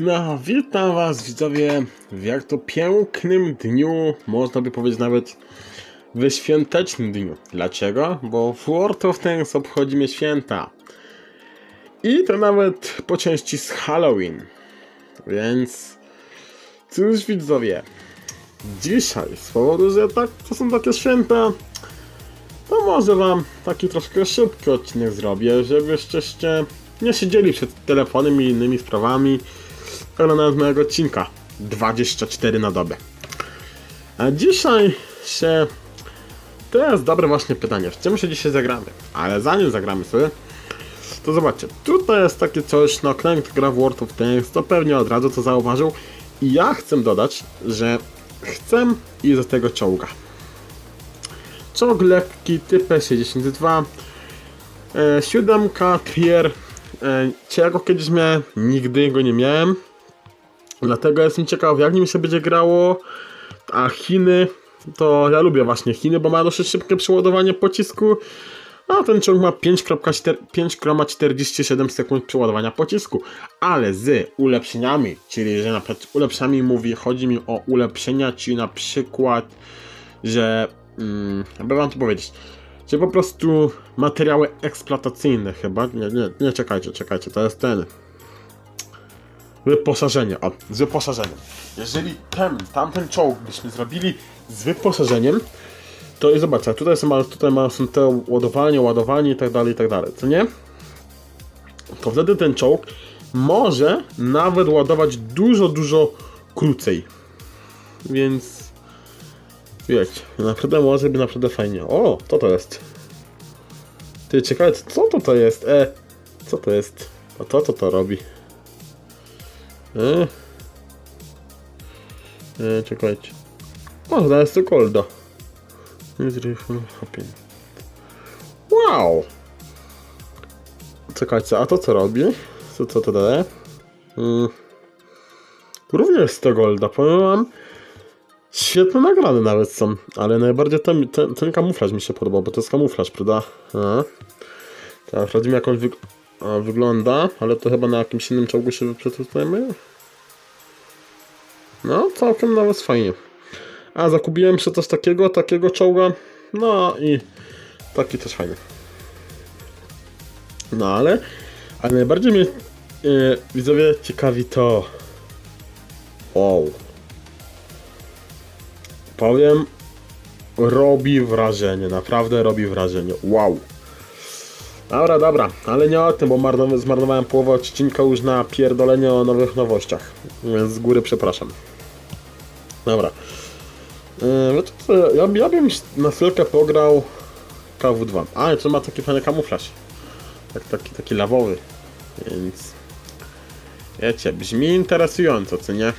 No, witam was widzowie w jak to pięknym dniu, można by powiedzieć nawet wyświątecznym dniu. Dlaczego? Bo w World of Tanks obchodzimy święta. I to nawet po części z Halloween. Więc cóż widzowie, dzisiaj z powodu, że tak, to są takie święta, to może wam taki troszkę szybki odcinek zrobię, żebyście nie siedzieli przed telefonem i innymi sprawami, oglądając mojego odcinka 24 na dobę. A dzisiaj się... To jest dobre właśnie pytanie, w czym się dzisiaj zagramy? Ale zanim zagramy sobie, to zobaczcie, tutaj jest takie coś, no Klank gra w World of Tanks, to pewnie od razu to zauważył i ja chcę dodać, że chcę i do tego czołga. Czołg lekki, typ 62 e, siódemka, Trier. E, czy ja go kiedyś miałem? Nigdy go nie miałem. Dlatego jestem ciekaw, jak nim się będzie grało. A Chiny, to ja lubię właśnie Chiny, bo ma dosyć szybkie przeładowanie pocisku. A ten czołg ma 5,4 5,47 sekund przeładowania pocisku. Ale z ulepszeniami, czyli że na przykład ulepszeniami mówi, chodzi mi o ulepszenia, czyli na przykład, że mm, jakby wam to powiedzieć, że po prostu materiały eksploatacyjne chyba, nie, nie, nie czekajcie, czekajcie, to jest ten wyposażenie, o, z wyposażeniem. Jeżeli ten, tamten czołg byśmy zrobili z wyposażeniem, to i zobaczcie, tutaj są, tutaj ma, są te ładowanie, ładowanie i tak dalej, i tak dalej, co nie? To wtedy ten czołg może nawet ładować dużo, dużo krócej. Więc wiecie, naprawdę może być naprawdę fajnie. O, to to jest. Ty, czekajcie, co to to jest? E, co to jest? A to co to robi? E, e czekajcie. O, zaraz to kolda. Wow! Czekajcie, a to co robi? Co, co to daje? Mm. Również 100 golda, powiem wam. Świetne nagrody nawet są, ale najbardziej ten, ten, ten kamuflaż mi się podobał, bo to jest kamuflaż, prawda? A. Tak, wyg a, wygląda, ale to chyba na jakimś innym czołgu się przetestujemy. No, całkiem nawet fajnie. A, zakupiłem się coś takiego, takiego czołga, no i taki też fajny. No ale, ale najbardziej mnie yy, widzowie ciekawi to. Wow. Powiem, robi wrażenie, naprawdę robi wrażenie. Wow. Dobra, dobra, ale nie o tym, bo marnow- zmarnowałem połowę odcinka już na pierdolenie o nowych nowościach. Więc z góry przepraszam. Dobra. Yy, co, ja, ja bym na chwilkę pograł KW2. A, to ma taki fajny kamuflaż. Tak, taki, taki lawowy. Więc... Wiecie, brzmi interesująco, co nie?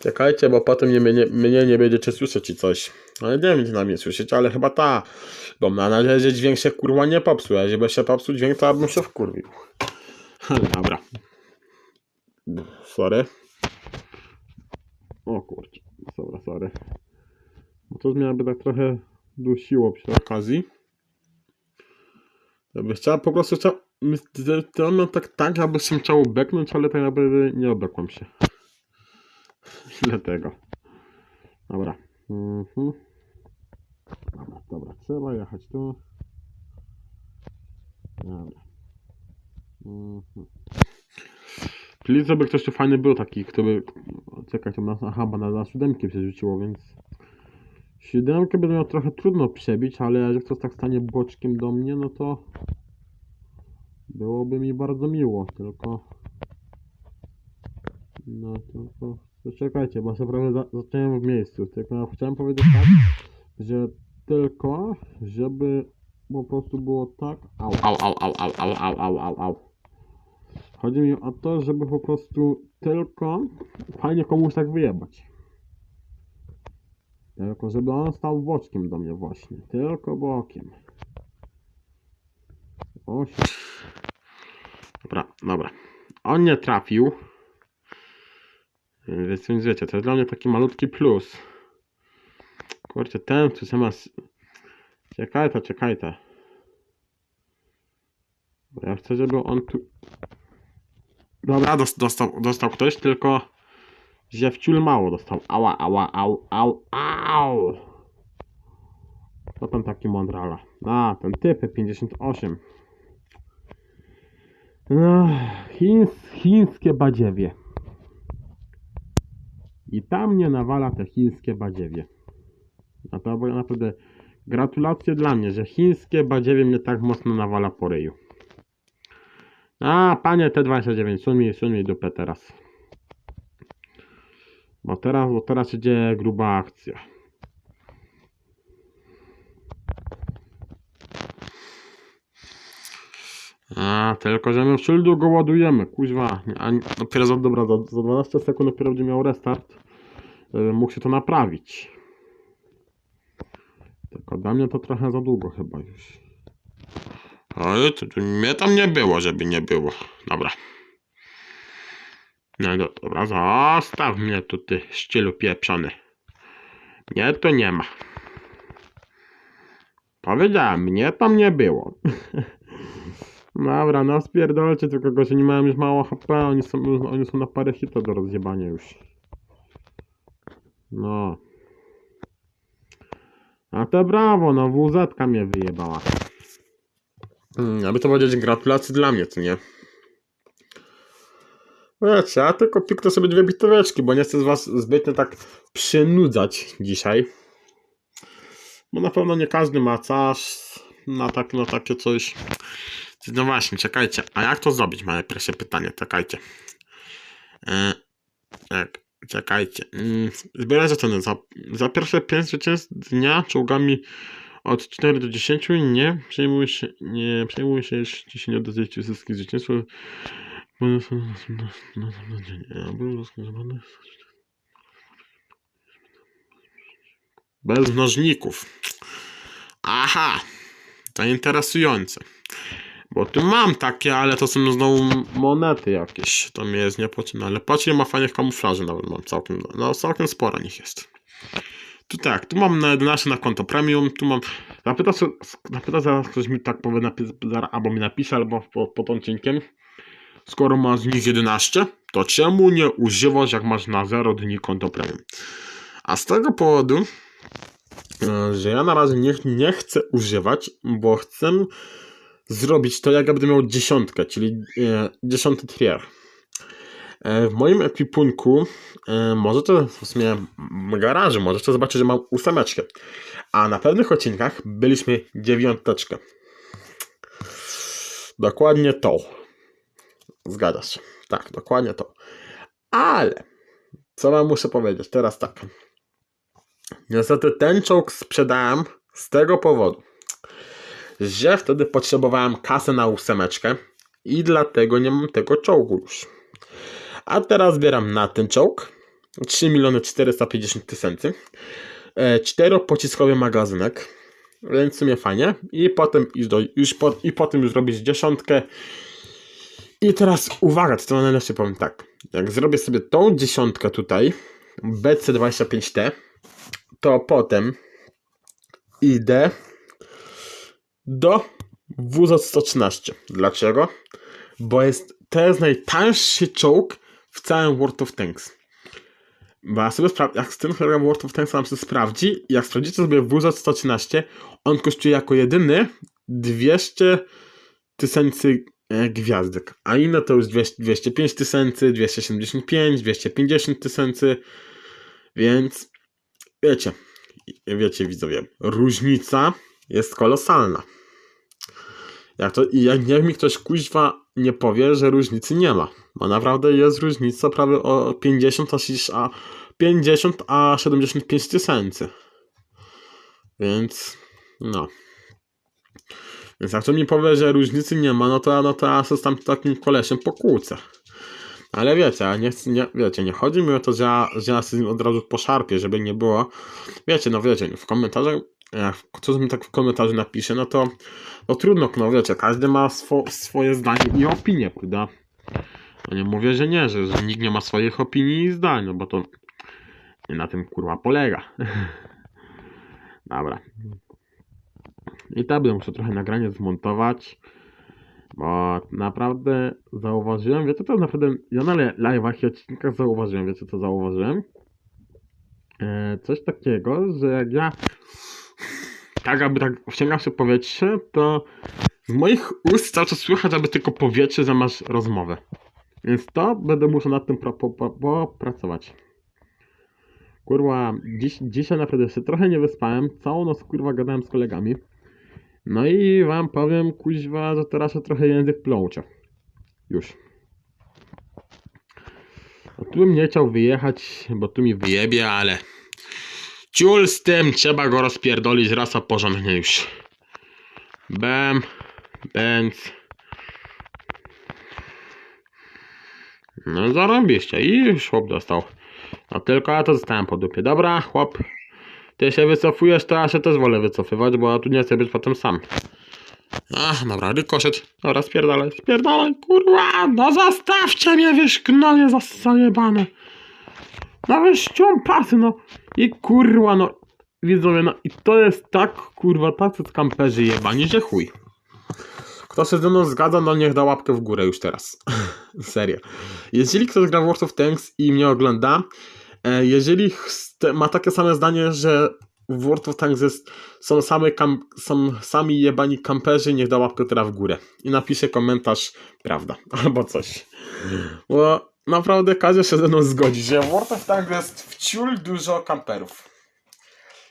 Czekajcie, bo potem mnie, mnie, mnie nie będziecie słyszeć czy coś. Ale nie będzie na mnie słyszeć, ale chyba ta. Bo mam nadzieję, że dźwięk się kurwa nie popsuł. A żeby się popsuł dźwięk, to ja bym się wkurwił. Ale dobra. Sorry. O kurczę. Dobra, sorry. Bo to zmiana tak trochę dusiło przy okazji. Ja bym chciał po prostu chciał. To tak tak, aby się chciało beknąć, ale tak naprawdę nie obekłem się. Dlatego. Dobra. Mhm. Dobra, trzeba jechać tu. Dobra. Mhm. Czyli żeby ktoś tu fajny był taki, kto by... Czekać, tam na, aha, bo na, na siódemkę przerzuciło, więc... Siódemkę będę miał trochę trudno przebić, ale jeżeli ktoś tak stanie boczkiem do mnie, no to... Byłoby mi bardzo miło, tylko... No tylko... To czekajcie, bo naprawdę za, zacząłem w miejscu. Tylko chciałem powiedzieć tak, że tylko, żeby po prostu było tak. Au, au, au, au, au, au, au, au, au, au. Chodzi mi o to, żeby po prostu tylko fajnie komuś tak wyjebać. Tylko żeby on stał boczkiem do mnie właśnie. Tylko bokiem. Oś. Dobra, dobra. On nie trafił. Więc, wiecie, to jest dla mnie taki malutki plus. Kurczę, ten tu sama... Czekaj to, czekaj to. Bo ja chcę, żeby on tu... Dobra, dos- dostał, dostał ktoś, tylko że mało dostał. Ała, ała, au, au, au. Co tam taki mądrala? A, ten typ 58. No, chińs, chińskie badziewie. I tam mnie nawala te chińskie badziewie. To naprawdę gratulacje dla mnie, że chińskie badziewie mnie tak mocno nawala po ryju. A, panie T29, sun mi, sun mi dupę teraz. Bo teraz, bo teraz się dzieje gruba akcja. A, tylko że my w szyldu go ładujemy, kuźwa. A dopiero za, dobra, za, za 12 sekund dopiero będzie miał restart. Mógł się to naprawić. Tylko dla mnie to trochę za długo chyba już. Ale to, to mnie tam nie było, żeby nie było. Dobra. No do, dobra, zostaw mnie tu, ty ścielu pieprzony. Nie, to nie ma. Powiedziałem, mnie tam nie było. Dobra, no spierdolcie, tylko go, że nie mają już mało HP, oni są, oni są na parę hitów do rozjebania już. No. To brawo, no WZ mnie wyjebała. Hmm, aby to powiedzieć gratulacje dla mnie, co nie? Wiecie, ja tylko piknę sobie dwie biteweczki, bo nie chcę z was zbytnio tak przynudzać dzisiaj. Bo na pewno nie każdy ma czas na, tak, na takie coś. No właśnie, czekajcie. A jak to zrobić? Moje pierwsze pytanie, czekajcie. E, tak, czekajcie. Mm, Zbieraj żetony. Za, za pierwsze 5 zwycięstw dnia czołgami od 4 do 10 nie przejmuj się, nie przejmuj się, jeśli się nie odezwiecie wszystkich zwycięstw. Bez mnożników. Aha, to interesujące. Bo tu mam takie, ale to są znowu monety jakieś. To mnie jest niepotrzebne. Ale patrz, ile ma fajnych kamuflaży nawet mam całkiem. No całkiem sporo nich jest. Tu tak, tu mam na 11 na konto premium, tu mam... Zapyta, zapyta zaraz ktoś mi tak powie, napi- zaraz, albo mi napisze, albo po, pod odcinkiem. Skoro masz z nich 11, to czemu nie używasz jak masz na 0 dni konto premium? A z tego powodu, e, że ja na razie nie, nie chcę używać, bo chcę zrobić to, jak ja będę miał dziesiątkę, czyli e, dziesiąty tier. E, w moim ekwipunku e, możecie w sumie w garażu możecie zobaczyć, że mam ósemeczkę. A na pewnych odcinkach byliśmy dziewiąteczkę. Dokładnie to. Zgadzasz się. Tak, dokładnie to. Ale co wam muszę powiedzieć? Teraz tak. Niestety ten czołg sprzedałem z tego powodu, że wtedy potrzebowałem kasę na ósemeczkę i dlatego nie mam tego czołgu już. A teraz zbieram na ten czołg 3 miliony 450 tysięcy. E, Czteropociskowy magazynek, więc w sumie fajnie. I potem iść do, już po, i potem już zrobić dziesiątkę. I teraz uwaga, co najlepsze powiem tak. Jak zrobię sobie tą dziesiątkę tutaj, BC25T, to potem idę do WZ-113. Dlaczego? Bo jest, to jest najtańszy czołg w całym World of Tanks. Bo ja sobie jak z tym programem World of Tanks nam się sprawdzi, jak sprawdzicie sobie WZ-113, on kosztuje jako jedyny 200 tysięcy e, gwiazdek, a inne to już 200, 205 tysięcy, 275, 250 tysięcy, więc wiecie, wiecie widzowie, różnica jest kolosalna. Jak, to, jak, jak mi ktoś kuźwa nie powie, że różnicy nie ma. Bo naprawdę jest różnica prawie o 50 a, 60 a 50 a 75 tysięcy. Więc no. Więc jak to mi powie, że różnicy nie ma, no to, no to ja się z tam takim kolesiem pokłócę. Ale wiecie, nie, nie, wiecie, nie chodzi mi o to, że ja, że ja się od razu poszarpię, żeby nie było. Wiecie, no wiecie, w komentarzach, ktoś mi tak w komentarzu napisze, no to no trudno, no wiecie, każdy ma swo, swoje zdanie i opinię, prawda? No nie mówię, że nie, że, że nikt nie ma swoich opinii i zdań, no bo to na tym kurwa polega. Dobra. I tak będę muszę trochę nagranie zmontować. Bo naprawdę zauważyłem, wiecie co naprawdę, ja na li- live'ach i odcinkach zauważyłem, wiecie co zauważyłem? E, coś takiego, że jak ja tak aby tak wciągam się powietrze, to z moich ust cały czas słychać, aby tylko powietrze zamiast rozmowę. Więc to będę musiał nad tym popracować. Kurwa, dziś, dzisiaj naprawdę się trochę nie wyspałem. Całą noc kurwa gadałem z kolegami. No i wam powiem, kuźwa, że teraz się trochę język plącze. Już. A tu bym nie chciał wyjechać, bo tu mi wyjebie, ale... Ciul z tym, trzeba go rozpierdolić raz a porządnie już. Bam, bęc. No zarobiście i chłop dostał. No tylko ja to zostałem po dupie. Dobra, chłop. Ty się wycofujesz, to ja się też wolę wycofywać, bo ja tu nie chcę być potem sam. Ach, dobra, rykoszet. Dobra, spierdalaj, spierdalaj, kurwa, no zostawcie mnie, wiesz, gnoje zajebane. No weź pasy, no. I kurwa, no. Widzowie, no i to jest tak, kurwa, tacy kamperzy jebani, że chuj. Kto się ze mną zgadza, no niech da łapkę w górę już teraz. Serio. Jeżeli ktoś gra w World of Tanks i mnie ogląda, e, jeżeli ma takie same zdanie, że w World of Tanks jest, są, same są sami jebani kamperzy, niech da łapkę teraz w górę. I napisze komentarz prawda, albo coś. Bo naprawdę każdy się ze mną zgodzi, że w World of Tanks jest wciul dużo kamperów.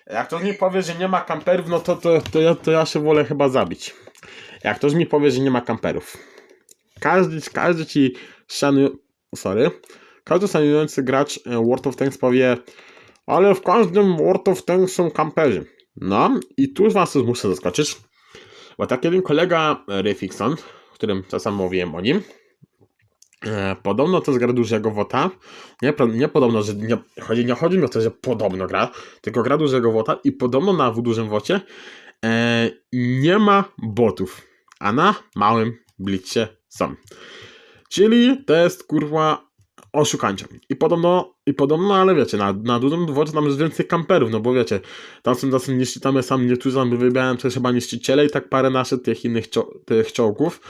Jak ktoś mi powie, że nie ma kamperów, no to, to, to, ja, to ja się wolę chyba zabić. Jak ktoś mi powie, że nie ma kamperów. Każdy, każdy ci szanuj... Sorry. Każdy szanujący gracz e, World of Tanks powie ale w każdym World of Tanks są kamperzy. No i tu was muszę zaskoczyć. Bo tak jeden kolega e, Ryfixon, w którym czasem mówiłem o nim, podobno to z gra dużego wota. Nie, nie podobno, że nie chodzi, nie chodzi mi o to, że podobno gra, tylko gra dużego wota i podobno na dużym wocie e, nie ma botów, a na małym blicie są. Czyli to jest kurwa oszukańcze. I podobno, i podobno, ale wiecie, na, na dużym wodzie tam jest więcej kamperów, no bo wiecie, tam są tacy niszczy, tam jest sam niektórzy tam wybierają też chyba niszczyciele i tak parę naszych tych innych czo, tych czołgów.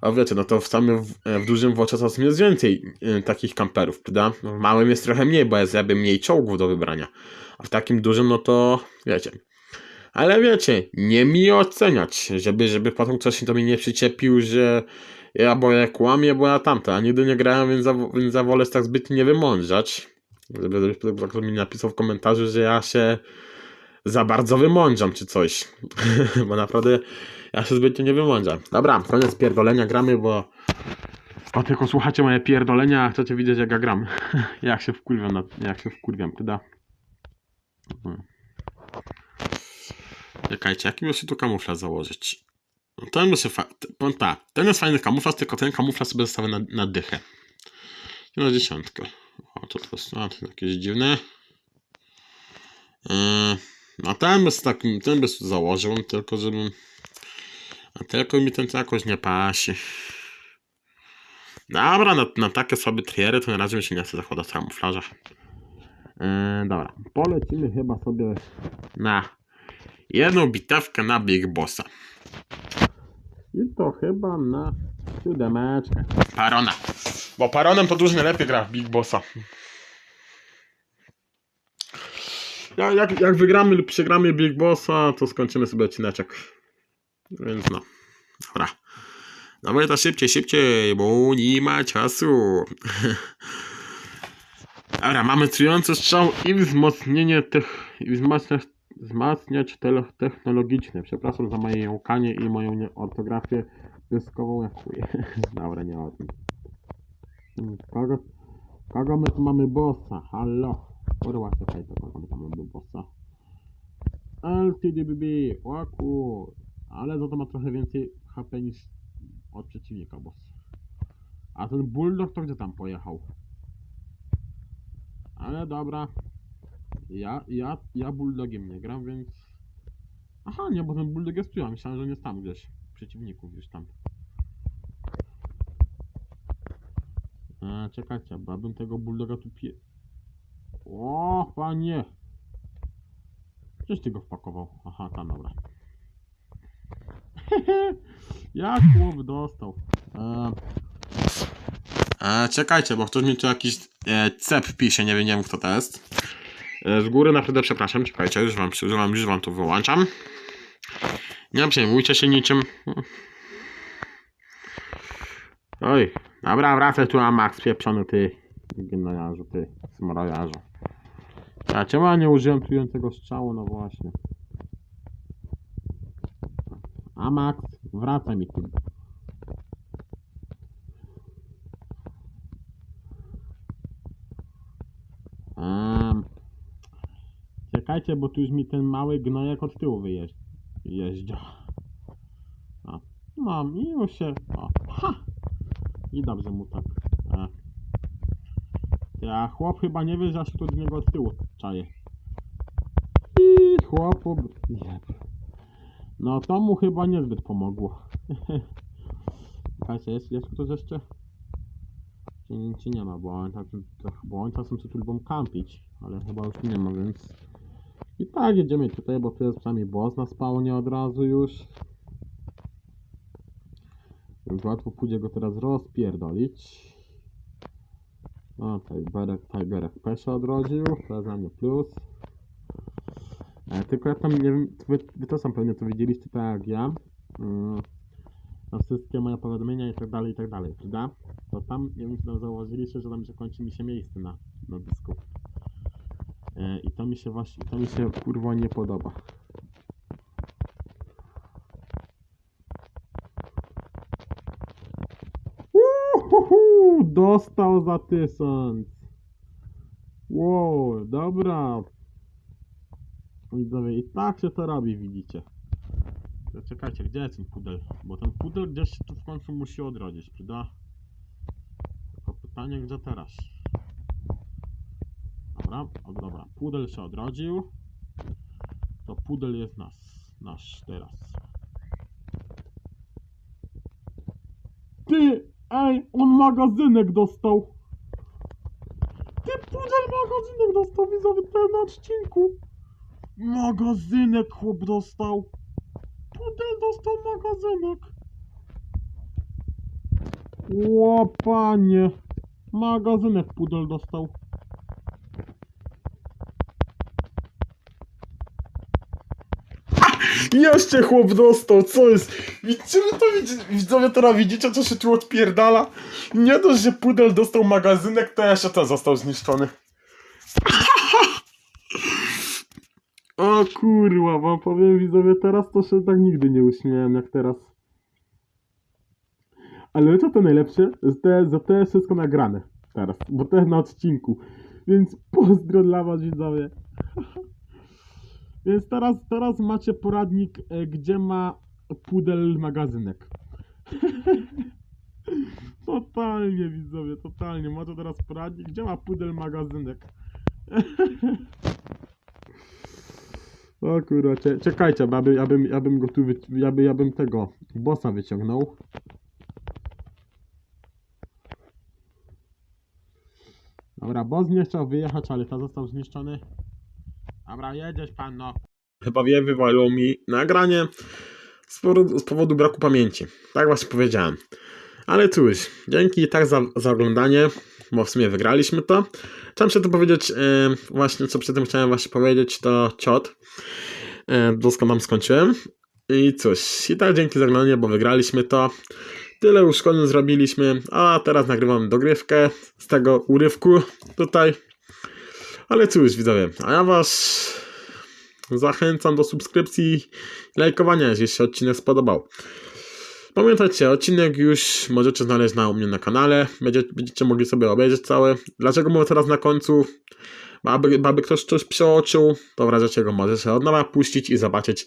A wiecie, no to w samym, w, w dużym czasem jest więcej y, takich kamperów, prawda? W małym jest trochę mniej, bo jest jakby mniej czołgów do wybrania. A w takim dużym, no to wiecie. Ale wiecie, nie mi oceniać, żeby, żeby potem ktoś do mnie nie przyczepił, że ja bo ja bo ja tamto, a nigdy nie grałem, więc za, więc za wolę tak zbyt nie wymądrzać. Żeby ktoś mi napisał w komentarzu, że ja się za bardzo wymądrzam, czy coś. bo naprawdę ja się zbytnio nie wymądrzam. Dobra, koniec pierdolenia, gramy, bo o, tylko słuchacie moje pierdolenia, a chcecie widzieć jak ja gram. jak się wkurwiam, na, jak się wkurwiam, tyda. Hmm. Czekajcie, jaki muszę tu kamuflaż założyć? No Ten się fa- t- powiem tak, ten jest fajny kamuflaż, tylko ten kamuflaż sobie zostawię na, na dychę. Na dziesiątkę. O, to, to jest, a, to jakieś dziwne. Yy, a ten by taki, ten by założył, tylko żebym... A tylko mi ten jakoś nie pasi. Dobra, na, na takie sobie triery to na razie mi się nie chce zakładać kamuflaża. Yy, dobra, polecimy chyba sobie na jedną bitewkę na Big Bossa. I to chyba na siódemeczkę. Parona. Bo paronem to dużo najlepiej gra Big Bossa. Ja, jak, jak wygramy lub przegramy Big Bossa, to skończymy sobie odcineczek. Więc no. Dobra. Dawaj to szybciej, szybciej, bo nie ma czasu. Dobra, mamy trujący strzał i wzmocnienie tych... i wzmacniać, wzmacniacz tele, technologiczny. Przepraszam za moje jąkanie i moją ortografię pyskową jak chuj. Dobra, nie o tym. Kogo, kogo my tu mamy bossa? Halo. Kurwa, czekaj, to kogo my tam mamy bossa? LTDBB, kur... Ale za to ma trochę więcej HP niż od przeciwnika boss. A ten bulldog to gdzie tam pojechał? Ale dobra. Ja, ja, ja bulldogiem nie gram, więc... Aha, nie, bo ten bulldog jest tu, ja myślałem, że on jest tam gdzieś. Przeciwników gdzieś tam. E, czekajcie, bo ja bym tego bulldoga tu pie... O, panie! Gdzieś ty go wpakował? Aha, tam, dobra. Jak chłop dostał? E, e, czekajcie, bo ktoś mi tu jakiś e, cep pisze, nie wiem, nie wiem kto to jest. E, z góry naprawdę przepraszam, czekajcie, już wam, już wam, już wam to wyłączam. Nie przejmujcie się niczym. Oj, dobra, wracaj tu na Max, pieprzony ty gnojarzu, ty smrojarzu. A czemu ja nie użyłem trującego strzału? No właśnie. A Max, wracaj mi tu. Czekajcie, bo tu już mi ten mały gnojek od tyłu wyjeżdża. Mam i już się. O, ha! I dobrze mu tak. E. Ja chłop chyba nie wie, że tu od niego od tyłu czaje. I chłopu. Jeb. No to mu chyba niezbyt pomogło. Słuchajcie, jest, jest ktoś jeszcze? Czy, czy nie ma, bo oni, tak, bo czasem tu lubią kampić, ale chyba już nie ma, więc... I tak jedziemy tutaj, bo tu jest przynajmniej boss na spawnie od razu już. Więc łatwo pójdzie go teraz rozpierdolić. O, Tigerek, Tigerek P się odrodził, to jest dla mnie plus. E, tylko ja tam nie wiem, wy, wy to sam pewnie to widzieliście tak jak ja. Mm, na wszystkie moje powiadomienia i tak dalej, i tak dalej, prawda? To tam, nie wiem czy tam zauważyliście, że tam się kończy mi się miejsce na, na dysku. E, I to mi się właśnie, to mi się kurwa nie podoba. Uhuhu, dostał za tysiąc. Wow, dobra. Widzowie, i tak się to robi, widzicie. To czekajcie, gdzie jest ten pudel? Bo ten pudel gdzieś tu w końcu musi odrodzić, prawda? Tylko pytanie, gdzie teraz? Dobra, o, dobra. Pudel się odrodził. To pudel jest nas, nasz teraz. Ty! Ej, on magazynek dostał! Ty pudel magazynek dostał, widzowie, ten na odcinku! Magazynek chłop dostał! Pudel dostał magazynek! Łopanie! Magazynek pudel dostał. Jeszcze chłop dostał, co jest? Widzicie, to widzi- widzowie teraz widzicie, co się tu odpierdala? Nie dość, że pudel dostał magazynek, to jeszcze ten został zniszczony. O kurwa, wam powiem widzowie, teraz to się tak nigdy nie uśmiałem jak teraz. Ale wiecie to najlepsze? Że że to jest wszystko nagrane teraz, bo to jest na odcinku. Więc pozdro dla was widzowie. Więc teraz, teraz macie poradnik, e, gdzie ma pudel magazynek. totalnie widzowie, totalnie. Macie teraz poradnik, gdzie ma pudel magazynek. O kurwa, cze- czekajcie, bo ja, ja, bym, ja bym go tu, ja, by, ja bym tego bossa wyciągnął. Dobra, boss nie chciał wyjechać, ale ta został zniszczony. Dobra, jedziesz pan, no. Chyba wie, wywaliło mi nagranie z powodu, z powodu braku pamięci. Tak właśnie powiedziałem. Ale cóż, dzięki i tak za, za oglądanie, bo w sumie wygraliśmy to. Chciałem się tu powiedzieć, e, właśnie co przy tym chciałem właśnie powiedzieć, to ciot. E, doskonale tam skończyłem. I cóż, i tak dzięki za oglądanie, bo wygraliśmy to. Tyle już szkoleń zrobiliśmy, a teraz nagrywam dogrywkę z tego urywku tutaj. Ale cóż, widzowie, a ja was zachęcam do subskrypcji i lajkowania, jeśli się odcinek spodobał. Pamiętajcie, odcinek już możecie znaleźć na u mnie na kanale. Będzie, będziecie mogli sobie obejrzeć całe. Dlaczego mówię teraz na końcu? Aby, aby ktoś coś przeoczył, to w razie czego możecie od nowa puścić i zobaczyć,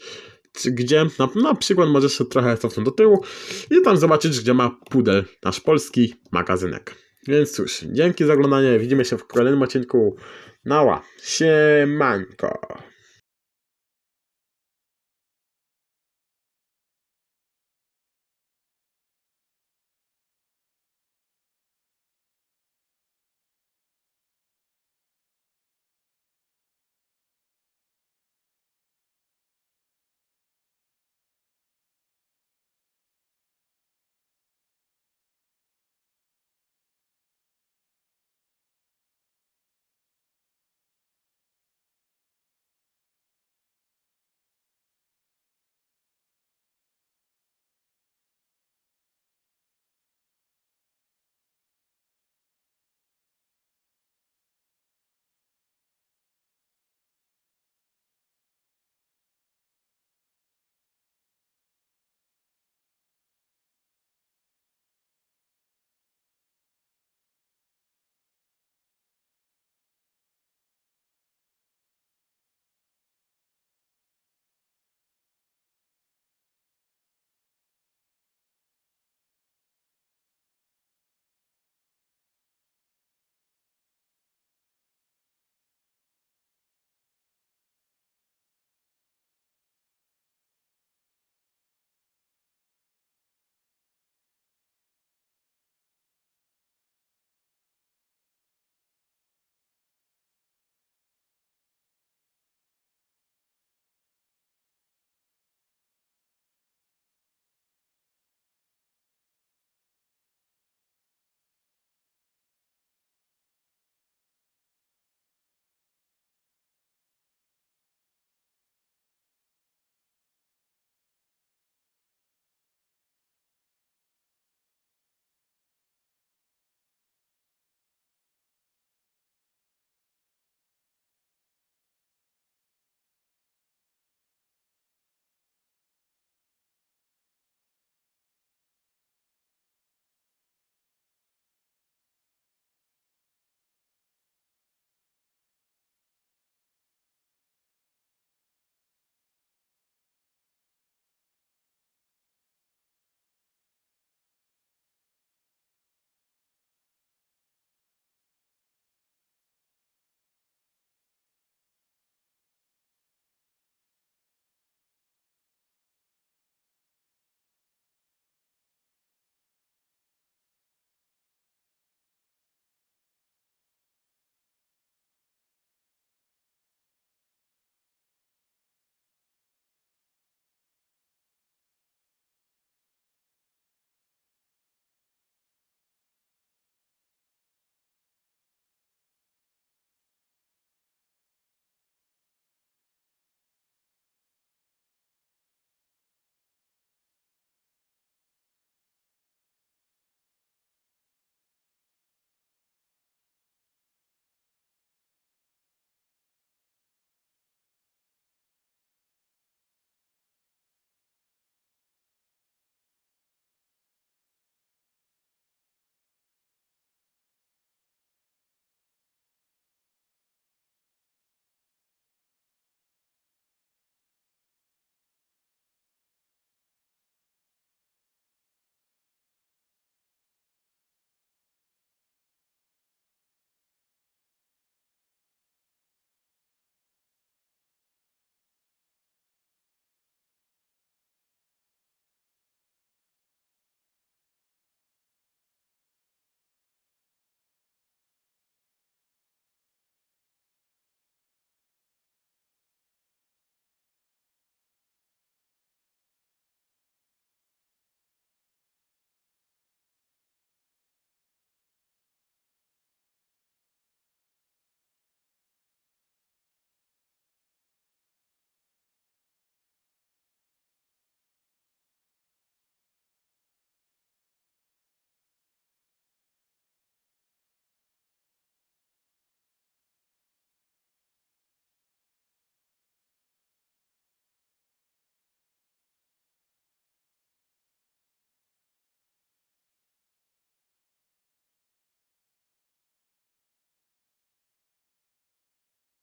czy, gdzie na, na przykład możesz się trochę cofnąć do tyłu i tam zobaczyć, gdzie ma pudel nasz polski magazynek. Więc cóż, dzięki za oglądanie. Widzimy się w kolejnym odcinku. Nała, siemanko.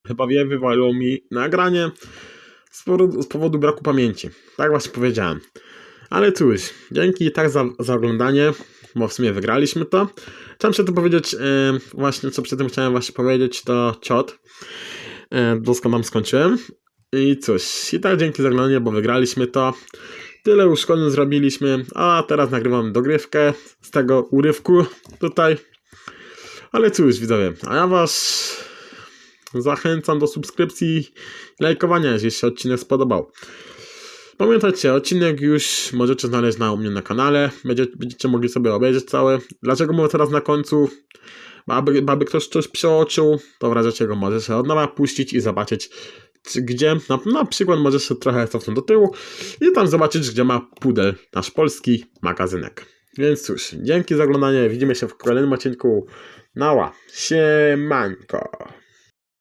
Chyba wie, wywaliło mi nagranie z powodu, z powodu braku pamięci. Tak właśnie powiedziałem. Ale cóż, dzięki tak za, za oglądanie, bo w sumie wygraliśmy to. Chciałem się tu powiedzieć, e, właśnie co przed tym chciałem właśnie powiedzieć, to ciot. E, doskonale skończyłem. I cóż, i tak dzięki za oglądanie, bo wygraliśmy to. Tyle uszkodzeń zrobiliśmy, a teraz nagrywam dogrywkę z tego urywku tutaj. Ale cóż, widzowie, a ja was zachęcam do subskrypcji i lajkowania, jeśli się odcinek spodobał. Pamiętajcie, odcinek już możecie znaleźć na u mnie na kanale. Będziecie, będziecie mogli sobie obejrzeć cały. Dlaczego mówię teraz na końcu? Aby, aby ktoś coś przeoczył, to w razie czego możecie od nowa puścić i zobaczyć, czy- gdzie na, na przykład możesz się trochę cofnąć do tyłu i tam zobaczyć, gdzie ma pudel nasz polski magazynek. Więc cóż, dzięki za oglądanie. Widzimy się w kolejnym odcinku. Nała, siemanko.